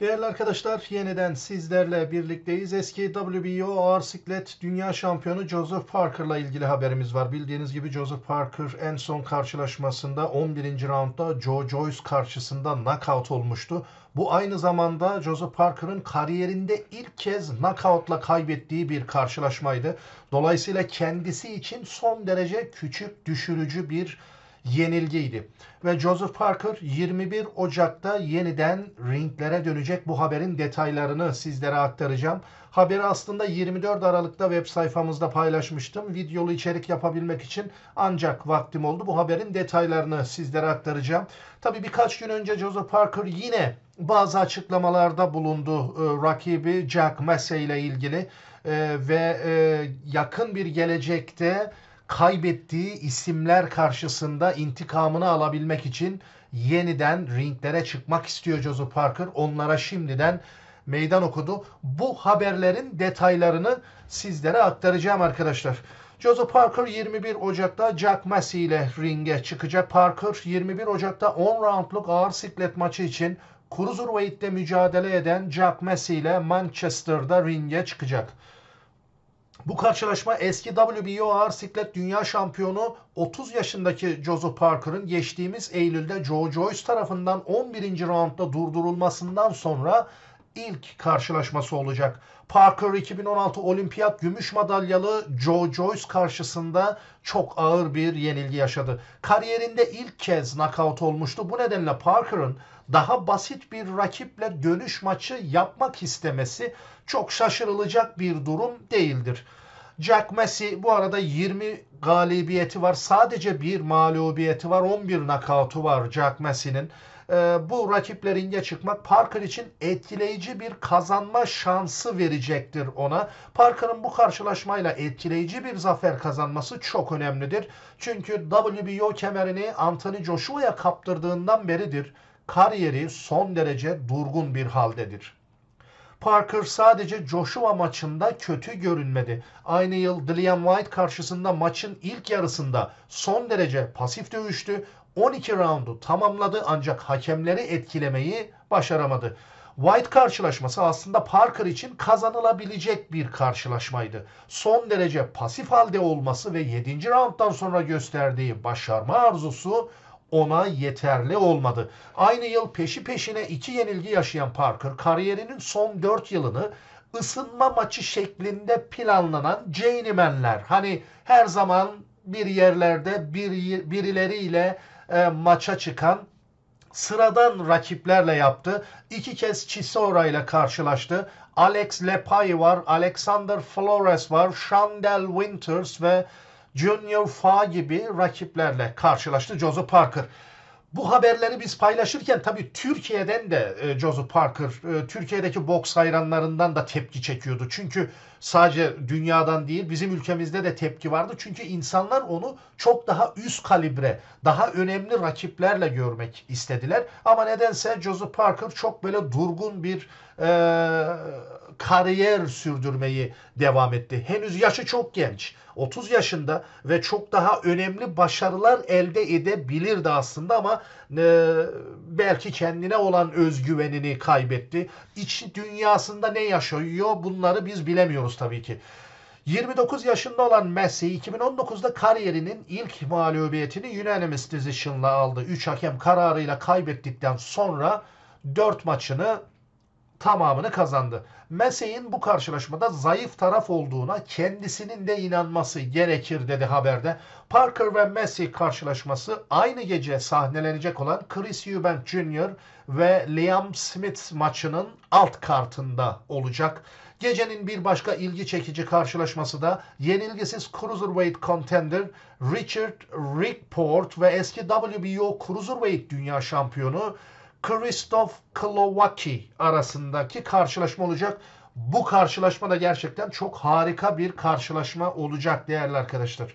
Değerli arkadaşlar yeniden sizlerle birlikteyiz. Eski WBO ağır siklet dünya şampiyonu Joseph Parker'la ilgili haberimiz var. Bildiğiniz gibi Joseph Parker en son karşılaşmasında 11. roundda Joe Joyce karşısında knockout olmuştu. Bu aynı zamanda Joseph Parker'ın kariyerinde ilk kez knockoutla kaybettiği bir karşılaşmaydı. Dolayısıyla kendisi için son derece küçük, düşürücü bir yenilgiydi. Ve Joseph Parker 21 Ocak'ta yeniden ringlere dönecek. Bu haberin detaylarını sizlere aktaracağım. Haberi aslında 24 Aralık'ta web sayfamızda paylaşmıştım. Videolu içerik yapabilmek için ancak vaktim oldu. Bu haberin detaylarını sizlere aktaracağım. Tabii birkaç gün önce Joseph Parker yine bazı açıklamalarda bulundu e, rakibi Jack Massey ile ilgili e, ve e, yakın bir gelecekte kaybettiği isimler karşısında intikamını alabilmek için yeniden ringlere çıkmak istiyor Joseph Parker. Onlara şimdiden meydan okudu. Bu haberlerin detaylarını sizlere aktaracağım arkadaşlar. Joseph Parker 21 Ocak'ta Jack Massey ile ringe çıkacak. Parker 21 Ocak'ta 10 roundluk ağır siklet maçı için Cruiserweight'te mücadele eden Jack Massey ile Manchester'da ringe çıkacak. Bu karşılaşma eski WBO ağır siklet dünya şampiyonu 30 yaşındaki Joseph Parker'ın geçtiğimiz Eylül'de Joe Joyce tarafından 11. roundda durdurulmasından sonra ilk karşılaşması olacak. Parker 2016 olimpiyat gümüş madalyalı Joe Joyce karşısında çok ağır bir yenilgi yaşadı. Kariyerinde ilk kez knockout olmuştu. Bu nedenle Parker'ın daha basit bir rakiple dönüş maçı yapmak istemesi çok şaşırılacak bir durum değildir. Jack Massey bu arada 20 galibiyeti var. Sadece bir mağlubiyeti var. 11 nakavtu var Jack Massey'nin. Ee, bu rakiplerine çıkmak Parker için etkileyici bir kazanma şansı verecektir ona. Parker'ın bu karşılaşmayla etkileyici bir zafer kazanması çok önemlidir. Çünkü WBO kemerini Anthony Joshua'ya kaptırdığından beridir kariyeri son derece durgun bir haldedir. Parker sadece Joshua maçında kötü görünmedi. Aynı yıl Dillian White karşısında maçın ilk yarısında son derece pasif dövüştü. 12 roundu tamamladı ancak hakemleri etkilemeyi başaramadı. White karşılaşması aslında Parker için kazanılabilecek bir karşılaşmaydı. Son derece pasif halde olması ve 7. rounddan sonra gösterdiği başarma arzusu ona yeterli olmadı. Aynı yıl peşi peşine iki yenilgi yaşayan Parker kariyerinin son 4 yılını ısınma maçı şeklinde planlanan Journeyman'ler hani her zaman bir yerlerde bir, birileriyle e, maça çıkan sıradan rakiplerle yaptı. İki kez Chisora ile karşılaştı. Alex Lepay var, Alexander Flores var, Shandell Winters ve Junior Fa gibi rakiplerle karşılaştı Joseph Parker. Bu haberleri biz paylaşırken tabii Türkiye'den de e, Joseph Parker, e, Türkiye'deki boks hayranlarından da tepki çekiyordu. Çünkü sadece dünyadan değil bizim ülkemizde de tepki vardı. Çünkü insanlar onu çok daha üst kalibre, daha önemli rakiplerle görmek istediler. Ama nedense Joseph Parker çok böyle durgun bir e, kariyer sürdürmeyi devam etti. Henüz yaşı çok genç. 30 yaşında ve çok daha önemli başarılar elde edebilirdi aslında ama e, belki kendine olan özgüvenini kaybetti. İç dünyasında ne yaşıyor bunları biz bilemiyoruz tabii ki. 29 yaşında olan Messi 2019'da kariyerinin ilk mağlubiyetini unanimous decision'la aldı. 3 hakem kararıyla kaybettikten sonra 4 maçını tamamını kazandı. Messi'nin bu karşılaşmada zayıf taraf olduğuna kendisinin de inanması gerekir dedi haberde. Parker ve Messi karşılaşması aynı gece sahnelenecek olan Chris Eubank Jr. ve Liam Smith maçının alt kartında olacak. Gecenin bir başka ilgi çekici karşılaşması da yenilgisiz Cruiserweight contender Richard Rickport ve eski WBO Cruiserweight dünya şampiyonu Krzysztof Klowacki arasındaki karşılaşma olacak. Bu karşılaşma da gerçekten çok harika bir karşılaşma olacak değerli arkadaşlar.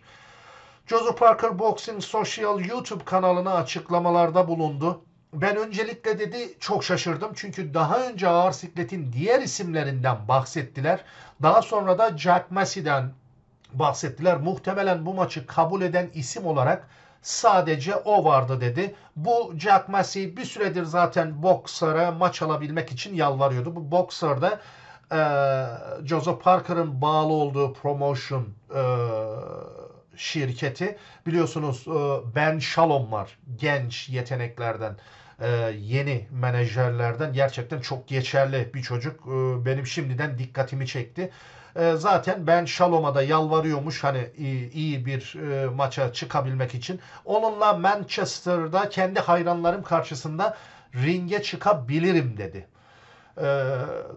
Joseph Parker Boxing Social YouTube kanalına açıklamalarda bulundu. Ben öncelikle dedi çok şaşırdım çünkü daha önce ağır sikletin diğer isimlerinden bahsettiler. Daha sonra da Jack Massey'den bahsettiler. Muhtemelen bu maçı kabul eden isim olarak sadece o vardı dedi. Bu Jack Massey bir süredir zaten boksera maç alabilmek için yalvarıyordu. Bu boksör de e, Joseph Parker'ın bağlı olduğu promotion e, şirketi biliyorsunuz e, Ben Shalom var genç yeteneklerden yeni menajerlerden gerçekten çok geçerli bir çocuk E, benim şimdiden dikkatimi çekti E, zaten Ben Shalom'a da yalvarıyormuş hani iyi, bir e, maça çıkabilmek için onunla Manchester'da kendi hayranlarım karşısında ringe çıkabilirim dedi. Ee,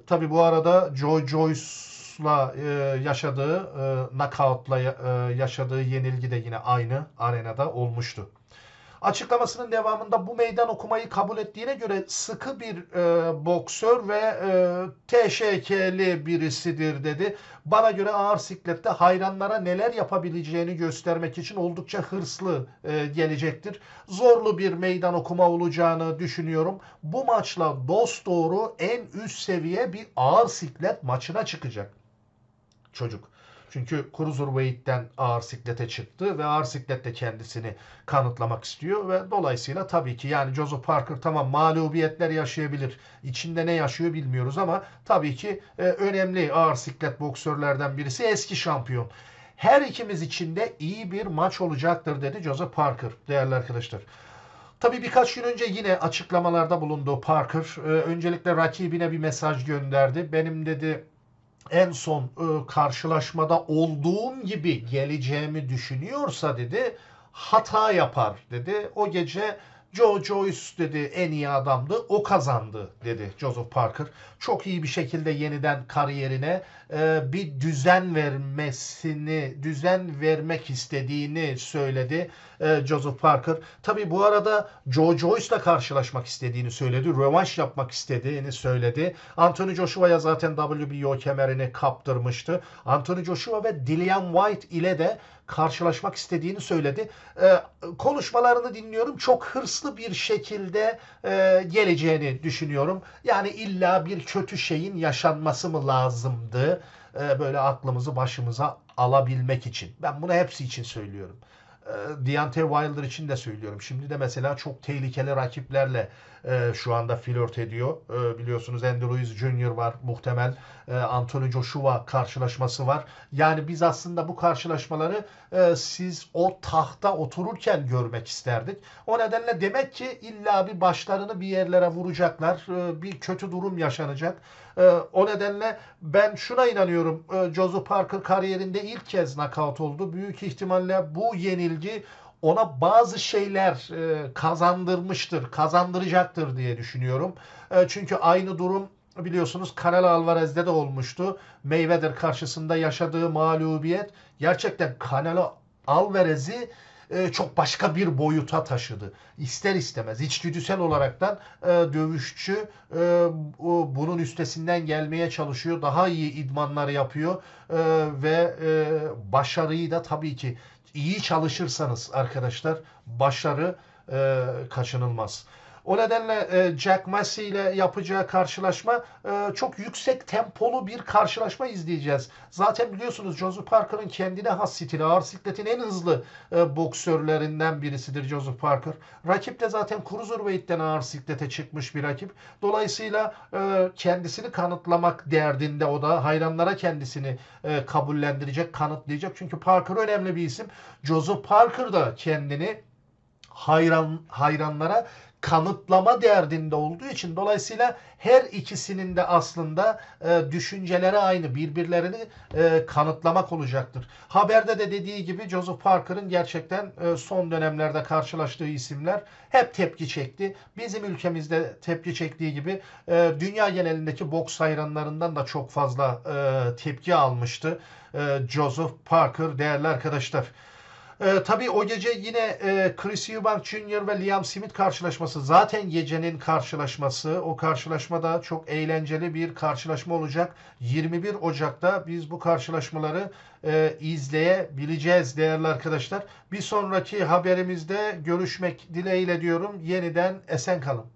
tabii bu arada Joe Joyce'la e, yaşadığı, e, knockout'la ya- e, yaşadığı yenilgi de yine aynı arenada olmuştu. Açıklamasının devamında bu meydan okumayı kabul ettiğine göre sıkı bir e, boksör ve e, teşekkeli birisidir dedi. Bana göre ağır siklette hayranlara neler yapabileceğini göstermek için oldukça hırslı e, gelecektir. Zorlu bir meydan okuma olacağını düşünüyorum. Bu maçla dosdoğru en üst seviye bir ağır siklet maçına çıkacak çocuk. Çünkü Cruiserweight'ten ağır siklete çıktı ve ağır siklette kendisini kanıtlamak istiyor ve dolayısıyla tabii ki yani Joseph Parker tamam mağlubiyetler yaşayabilir. İçinde ne yaşıyor bilmiyoruz ama tabii ki e, önemli ağır siklet boksörlerden birisi eski şampiyon. Her ikimiz için de iyi bir maç olacaktır dedi Joseph Parker değerli arkadaşlar. Tabii birkaç gün önce yine açıklamalarda bulundu Parker. Ee, öncelikle rakibine bir mesaj gönderdi. Benim dedi en son e, karşılaşmada olduğum gibi geleceğimi düşünüyorsa dedi hata yapar dedi. O gece Joe Joyce dedi en iyi adamdı. O kazandı dedi Joseph Parker. Çok iyi bir şekilde yeniden kariyerine e, bir düzen vermesini, düzen vermek istediğini söyledi e, Joseph Parker. Tabi bu arada Joe Joyce'la karşılaşmak istediğini söyledi. Rövanş yapmak istediğini söyledi. Anthony Joshua'ya zaten WBO kemerini kaptırmıştı. Anthony Joshua ve Dillian White ile de karşılaşmak istediğini söyledi. Ee, konuşmalarını dinliyorum. Çok hırslı bir şekilde e, geleceğini düşünüyorum. Yani illa bir kötü şeyin yaşanması mı lazımdı? e, böyle aklımızı başımıza alabilmek için. Ben bunu hepsi için söylüyorum. E, Deontay Wilder için de söylüyorum. Şimdi de mesela çok tehlikeli rakiplerle e, şu anda flört ediyor. E, biliyorsunuz Andy Ruiz Jr. var. Muhtemel e, Anthony Joshua karşılaşması var. Yani biz aslında bu karşılaşmaları e, siz o tahta otururken görmek isterdik. O nedenle demek ki illa bir başlarını bir yerlere vuracaklar. E, bir kötü durum yaşanacak. E, o nedenle ben şuna inanıyorum. E, Joseph Parker kariyerinde ilk kez knockout oldu. Büyük ihtimalle bu yenilgi ona bazı şeyler e, kazandırmıştır, kazandıracaktır diye düşünüyorum. E, çünkü aynı durum biliyorsunuz Canelo Alvarez'de de olmuştu. Mayweather karşısında yaşadığı mağlubiyet gerçekten Canelo Alvarez'i e, çok başka bir boyuta taşıdı. İster istemez içgüdüsel olaraktan e, dövüşçü e, bu- bunun üstesinden gelmeye çalışıyor. Daha iyi idmanlar yapıyor E, ve başarıyı da tabii ki iyi çalışırsanız arkadaşlar başarı e, kaçınılmaz. O nedenle e, Jack Massey ile yapacağı karşılaşma e, çok yüksek tempolu bir karşılaşma izleyeceğiz. Zaten biliyorsunuz Joseph Parker'ın kendine has stili, ağır sikletin en hızlı e, boksörlerinden birisidir Joseph Parker. Rakip de zaten Cruiserweight'ten ağır siklete çıkmış bir rakip. Dolayısıyla kendisini kanıtlamak derdinde o da hayranlara kendisini kabullendirecek, kanıtlayacak. Çünkü Parker önemli bir isim. Joseph Parker da kendini hayran hayranlara kanıtlama derdinde olduğu için dolayısıyla her ikisinin de aslında e, düşünceleri aynı birbirlerini e, kanıtlamak olacaktır. Haberde de dediği gibi Joseph Parker'ın gerçekten e, son dönemlerde karşılaştığı isimler hep tepki çekti. Bizim ülkemizde tepki çektiği gibi e, dünya genelindeki boks hayranlarından da çok fazla e, tepki almıştı. E, Joseph Parker değerli arkadaşlar. Ee, tabii o gece yine e, Chris Eubank Jr. ve Liam Smith karşılaşması zaten gecenin karşılaşması. O karşılaşma da çok eğlenceli bir karşılaşma olacak. 21 Ocak'ta biz bu karşılaşmaları e, izleyebileceğiz değerli arkadaşlar. Bir sonraki haberimizde görüşmek dileğiyle diyorum. Yeniden esen kalın.